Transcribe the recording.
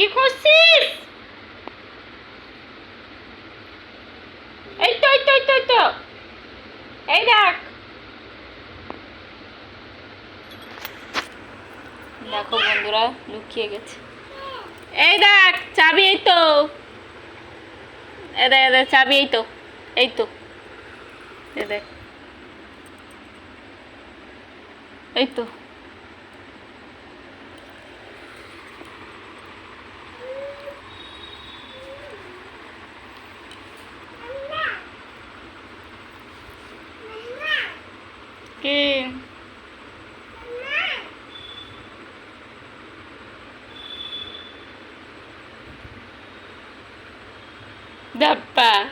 কি খুঁজছিস এই তো এই তো এই তো, এই দেখ। বন্ধুরা, লুকিয়ে গেছে। এই দেখ, চাবি এই তো। এ দেখ এ দেখ চাবি এই তো এই তো। এ দেখ এই তো। Dá pá.